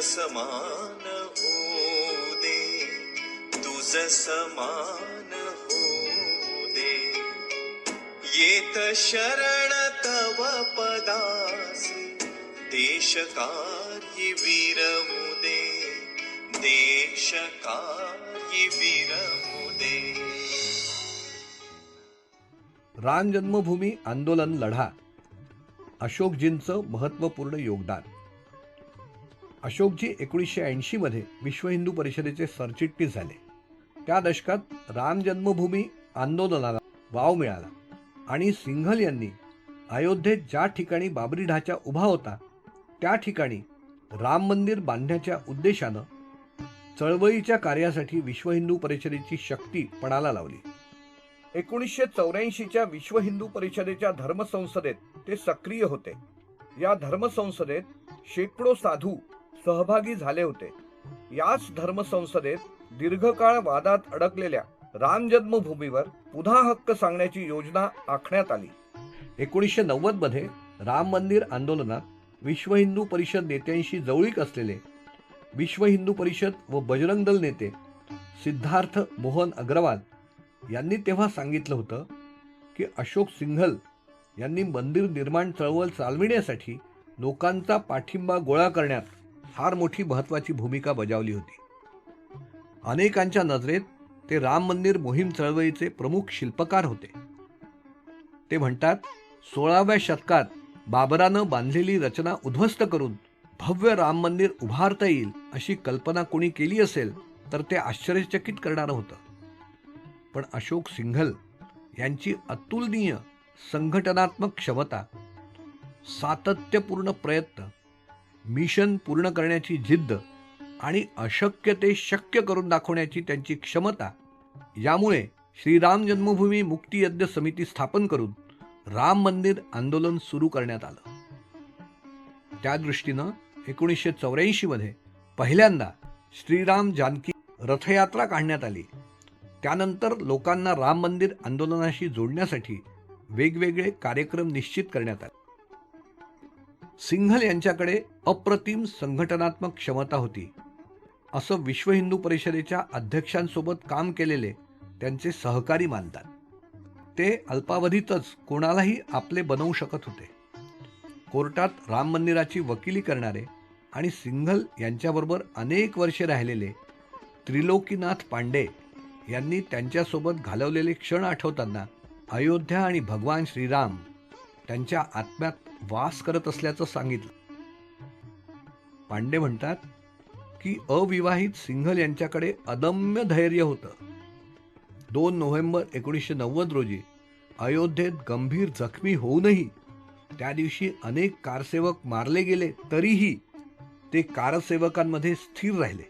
समान हो दे. तुझ समान हो दे. येत शरण तव पदासी. देश कार्य विरमुदे देश कार्य विरमुदे राम जन्मभूमी आंदोलन लढा. अशोकजींचं महत्त्वपूर्ण योगदान. अशोकजी एकोणीसशे ऐंशीमध्ये विश्व हिंदू परिषदेचे सरचिटणीस झाले. त्या दशकात राम जन्मभूमी आंदोलनाला वाव मिळाला आणि सिंघल यांनी अयोध्येत ज्या ठिकाणी बाबरी ढाचा उभा होता त्या ठिकाणी राम मंदिर बांधण्याच्या उद्देशानं चळवळीच्या कार्यासाठी विश्व हिंदू परिषदेची शक्ती पणाला लावली. एकोणीसशे चौऱ्याऐंशीच्या विश्व हिंदू परिषदेच्या धर्मसंसदेत ते सक्रिय होते. या धर्मसंसदेत शेकडो साधू सहभागी झाले होते. याच धर्मसंसदेत दीर्घकाळ वादात अडकलेल्या राम जन्मभूमीवर पुन्हा हक्क सांगण्याची योजना आखण्यात आली. एकोणीसशे नव्वदमध्ये राम मंदिर आंदोलनात विश्व हिंदू परिषद नेत्यांशी जवळीक असलेले विश्व हिंदू परिषद व बजरंग दल नेते सिद्धार्थ मोहन अग्रवाल यांनी तेव्हा सांगितलं होतं की अशोक सिंघल यांनी मंदिर निर्माण चळवळ चालविण्यासाठी लोकांचा पाठिंबा गोळा करण्यात फार मोठी महत्त्वाची भूमिका बजावली होती. अनेकांच्या नजरेत ते राम मंदिर मोहीम चळवळीचे प्रमुख शिल्पकार होते. ते म्हणतात सोळाव्या शतकात बाबरानं बांधलेली रचना उद्ध्वस्त करून भव्य राम मंदिर उभारता येईल अशी कल्पना कोणी केली असेल तर ते आश्चर्यचकित करणारं होतं. पण अशोक सिंघल यांची अतुलनीय संघटनात्मक क्षमता सातत्यपूर्ण प्रयत्न मिशन पूर्ण करण्याची जिद्द आणि अशक्य ते शक्य करून दाखवण्याची त्यांची क्षमता यामुळे श्रीराम जन्मभूमी मुक्तियज्ञ समिती स्थापन करून राम मंदिर आंदोलन सुरू करण्यात आलं. त्या दृष्टीनं एकोणीसशे चौऱ्याऐंशीमध्ये पहिल्यांदा श्रीराम जानकी रथयात्रा काढण्यात आली. त्यानंतर लोकांना राम मंदिर आंदोलनाशी जोडण्यासाठी वेगवेगळे कार्यक्रम निश्चित करण्यात आले. सिंघल यांच्याकडे अप्रतिम संघटनात्मक क्षमता होती. असं विश्व हिंदू परिषदेच्या अध्यक्षांसोबत काम केलेले त्यांचे सहकारी मानतात. ते अल्पावधीतच कोणालाही आपले बनवू शकत होते. कोर्टात राम मंदिराची वकिली करणारे आणि सिंघल यांच्याबरोबर अनेक वर्षे राहिलेले त्रिलोकीनाथ पांडे यांनी त्यांच्यासोबत घालवलेले क्षण आठवताना अयोध्या आणि भगवान श्रीराम त्यांच्या आत्म्यात वास करत असल्याचं सांगितलं. पांडे म्हणतात की अविवाहित सिंघल यांच्याकडे अदम्य धैर्य होतं. दोन नोव्हेंबर एकोणीसशे नव्वद रोजी अयोध्येत गंभीर जखमी होऊनही त्या दिवशी अनेक कारसेवक मारले गेले तरीही ते कारसेवकांमध्ये स्थिर राहिले.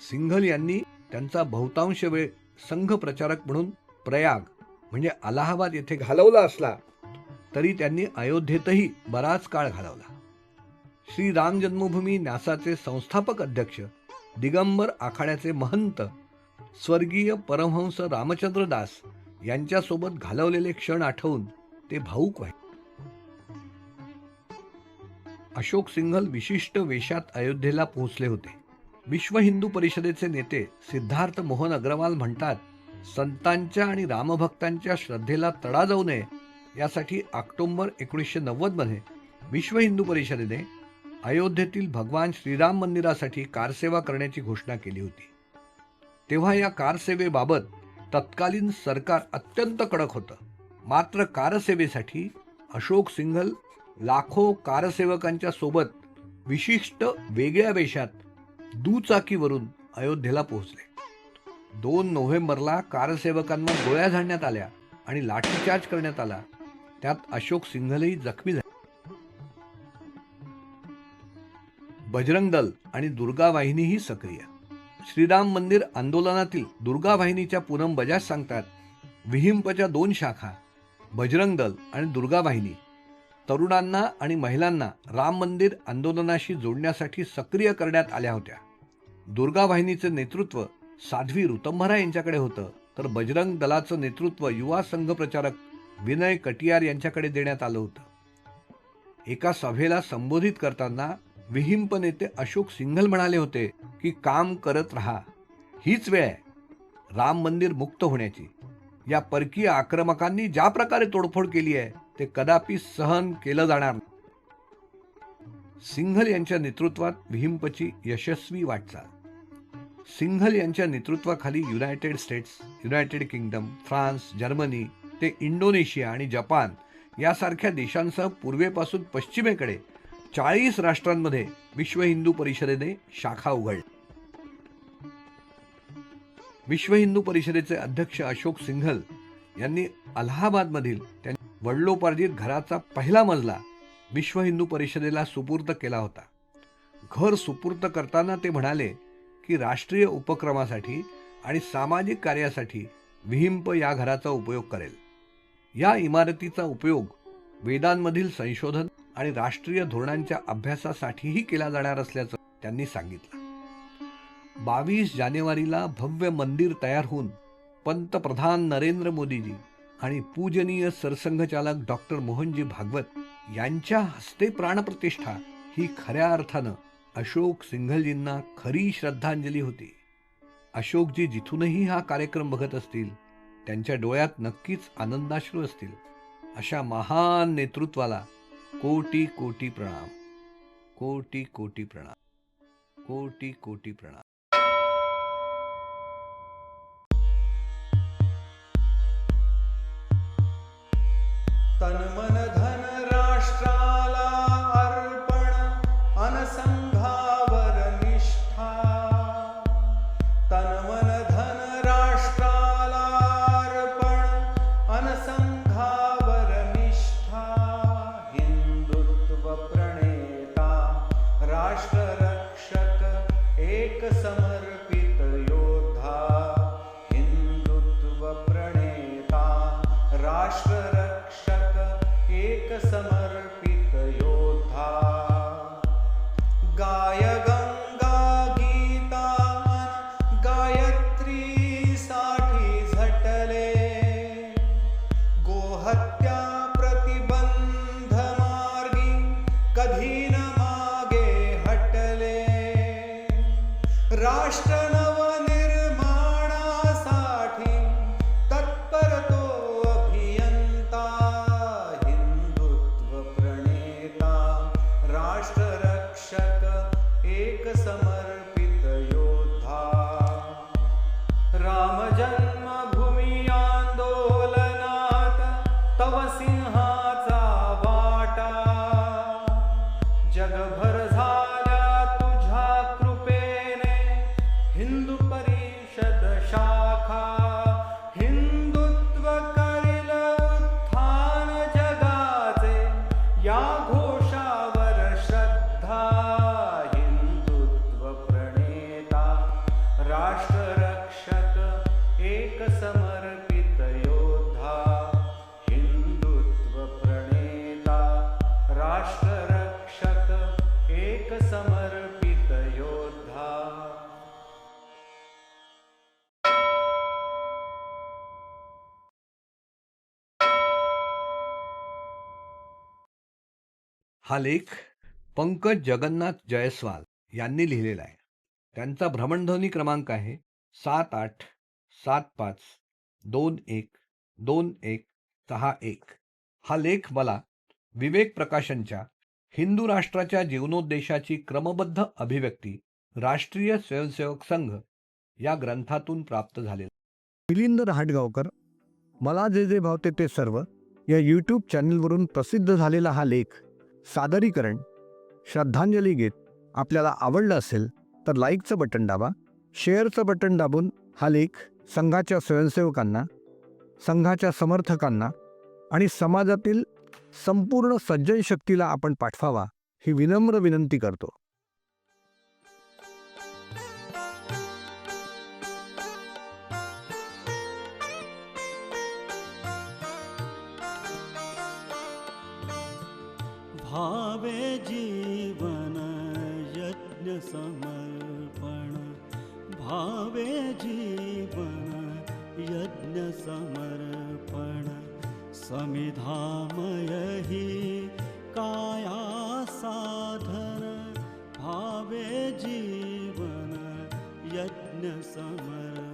सिंघल यांनी त्यांचा बहुतांश वेळ संघ प्रचारक म्हणून प्रयाग म्हणजे अलाहाबाद येथे घालवला असला तरी त्यांनी अयोध्येतही बराच काळ घालवला. श्री राम जन्मभूमी न्यासाचे संस्थापक अध्यक्ष दिगंबर आखाड्याचे महंत स्वर्गीय परमहंस रामचंद्र दास यांच्यासोबत घालवलेले क्षण आठवून ते भाऊक व्हायचे. अशोक सिंघल विशिष्ट वेशात अयोध्येला पोहोचले होते. विश्व हिंदू परिषदेचे नेते सिद्धार्थ मोहन अग्रवाल म्हणतात संतांच्या आणि रामभक्तांच्या श्रद्धेला तडा जाऊ नये यासाठी ऑक्टोंबर एकोणीसशे नव्वदमध्ये विश्व हिंदू परिषदेने अयोध्येतील भगवान श्रीराम मंदिरासाठी कारसेवा करण्याची घोषणा केली होती. तेव्हा या कारसेवेबाबत तत्कालीन सरकार अत्यंत कडक होतं. मात्र कारसेवेसाठी अशोक सिंघल लाखो कारसेवकांच्या सोबत विशिष्ट वेगळ्या वेशात दुचाकीवरून अयोध्येला पोहोचले. दोन नोव्हेंबरला कारसेवकांवर गोळ्या झाडण्यात आल्या आणि लाठीचार्ज करण्यात आला. त्यात अशोक सिंघलही जखमी झाले. बजरंग दल आणि दुर्गा वाहिनीही सक्रिय. श्रीराम मंदिर आंदोलनातील दुर्गा वाहिनीच्या पूनम बजाज सांगतात विहिंपच्या दोन शाखा बजरंग दल आणि दुर्गा वाहिनी तरुणांना आणि महिलांना राम मंदिर आंदोलनाशी जोडण्यासाठी सक्रिय करण्यात आल्या होत्या. दुर्गा वाहिनीचं नेतृत्व साध्वी ऋतंभरा यांच्याकडे होतं तर बजरंग दलाचं नेतृत्व युवा संघ प्रचारक विनय कटियार यांच्याकडे देण्यात आलं होतं. एका सभेला संबोधित करताना विहिंप नेते अशोक सिंघल म्हणाले होते की काम करत राहा. हीच वेळ आहे. राम मंदिर मुक्त होण्याची. या परकीय आक्रमकांनी ज्या प्रकारे तोडफोड केली आहे ते कदापि सहन केलं जाणार नाही. सिंघल यांच्या नेतृत्वात विहिंपची यशस्वी वाटचाल. सिंघल यांच्या नेतृत्वाखाली United States United Kingdom France Germany ते इंडोनेशिया आणि जपान यासारख्या देशांसह पूर्वेपासून पश्चिमेकडे चाळीस राष्ट्रांमध्ये विश्व हिंदू परिषदेने शाखा उघडली. विश्व हिंदू परिषदेचे अध्यक्ष अशोक सिंघल यांनी अलाहाबादमधील त्यांच्या वडलोपार्जित घराचा पहिला मजला विश्व हिंदू परिषदेला सुपूर्द केला होता. घर सुपूर्द करताना ते म्हणाले की राष्ट्रीय उपक्रमासाठी आणि सामाजिक कार्यासाठी विहिंप या घराचा उपयोग करेल. या इमारतीचा उपयोग वेदांमधील संशोधन आणि राष्ट्रीय धोरणांच्या अभ्यासासाठीही केला जाणार असल्याचं त्यांनी सांगितलं. बावीस जानेवारीला भव्य मंदिर तयार होऊन पंतप्रधान नरेंद्र मोदीजी आणि पूजनीय सरसंघचालक डॉक्टर मोहनजी भागवत यांच्या हस्ते प्राणप्रतिष्ठा ही खऱ्या अर्थानं अशोक सिंघलजींना खरी श्रद्धांजली होती. अशोकजी जिथूनही हा कार्यक्रम बघत असतील त्यांच्या डोळ्यात नक्कीच आनंदाश्रू असतील अशा महान नेतृत्वाला कोटी कोटी प्रणाम. कोटी कोटी प्रणाम. कोटी कोटी प्रणाम. तन एक समर्पित योद्धा हिंदुत्व प्रणेता राष्ट्र रक्षक एक समर्पित समर्पित योद्धा हिंदुत्व प्रणेता एक समर्पित योद्धा. हा लेख पंकज जगन्नाथ जयस्वाल यांनी लिहिलेला आहे. त्यांचा भ्रमणध्वनी क्रमांक आहे सात आठ सात पाच दोन एक दोन एक सहा एक. हा लेख मला विवेक प्रकाशनच्या हिंदू राष्ट्राच्या जीवनोद्देशाची क्रमबद्ध अभिव्यक्ती राष्ट्रीय स्वयंसेवक संघ या ग्रंथातून प्राप्त झालेला. मिलिंद रहाटगावकर मला जे जे भावते ते सर्व या यूट्यूब चॅनलवरून प्रसिद्ध झालेला हा लेख सादरीकरण श्रद्धांजली गीत आपल्याला आवडलं असेल तर लाईकचं बटन दाबा शेअरचं बटन दाबून हा लेख संघाच्या स्वयंसेवकांना संघाच्या समर्थकांना आणि समाजातील संपूर्ण सज्जन शक्तीला आपण पाठवावा ही विनम्र विनंती करतो. भावे जीवन यज्ञ समर्पण। भावे जीवन यज्ञ समर्पण समिधामय ही काया साधन भावे जीवन यज्ञ समर्पण।